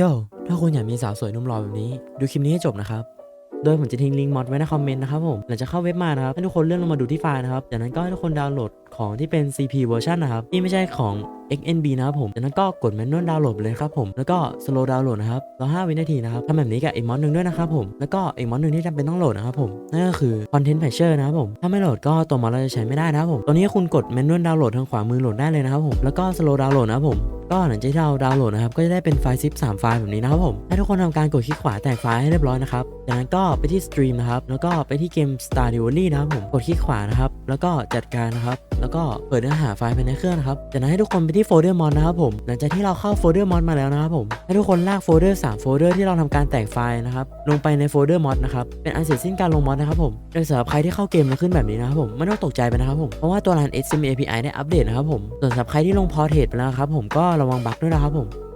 โย่ถ้าคุณอยากมีสาวสวยนุ่มหล่อแบบนี้ ดูคลิปนี้ให้จบนะครับ โดยผมจะทิ้งลิงก์มอดไว้ในคอมเมนต์นะครับผม หลังจากเข้าเว็บมานะครับ ให้ทุกคนเลื่อนลงมาดูที่ไฟล์นะครับ จากนั้นก็ให้ทุกคนดาวน์โหลดของที่เป็น CP เวอร์ชันนะครับ ที่ไม่ใช่ของ XNB นะครับผม จากนั้นก็กดแมนนวลดาวน์โหลดเลยครับผม แล้วก็ slow ดาวน์โหลดนะครับรอ5วินาทีนะครับทำแบบนี้กับอีกมอดหนึ่งด้วยนะครับผม แล้วก็อีกมอดหนึ่งที่จำเป็นต้องโหลดนะครับผม นั่นก็คือ Content Patcher นะครับผม ถ้าไม่โหลดก็ตัวมอดเราจะใช้ไม่ได้นะครับผมตัวนี้คุณกดแมนนวลดาวน์โหลดทางขวามือโหลดได้เลยนะครับผม แล้วก็ slow ดาวน์โหลดนะครับผม ก็หลังจากที่เราดาวน์โหลดนะครับก็จะได้เป็นไฟล์ zip 3ไฟล์แบบนี้นะครับผมให้ทุกคนทำการกดคลิกขวาแตกไฟล์ให้เรียบร้อยนะครับจากนั้นก็ไปที่สตรีมนะครับแล้วก็ไปที่เกม Star d e v o l y นะครับผมกดคลิกขวานะครับแล้วก็จัดการนะครับแล้วก็เปิดเนื้อหาไฟล์ภายในเครื่องนะครับจากนั้นให้ทุกคนไปที่โฟลเดอร์มอนนะครับผมหลังจากที่เราเข้าโฟลเดอร์มอนมาแล้วนะครับผมให้ทุกคนลากโฟลเดอร์3โฟลเดอร์ที่เราทำการแตกไฟล์นะครับลงไปในโฟลเดอร์มอดนะครับเป็นอันเสร็จสิ้นการลงมอดนะครับผมโดยสำหรับใครที่เข้าเกมแล้วขึ้นแบบนี้นะครับผมไม่ต้องตกใจไปนะครับผมเพราะว่าตัวรัน HTML API ได้อัปเดตนะครับผมส่วนสำหรับใครที่ลงพอเทสไปแล้วครับผมก็ระวังบั๊กด้วยนะครับผม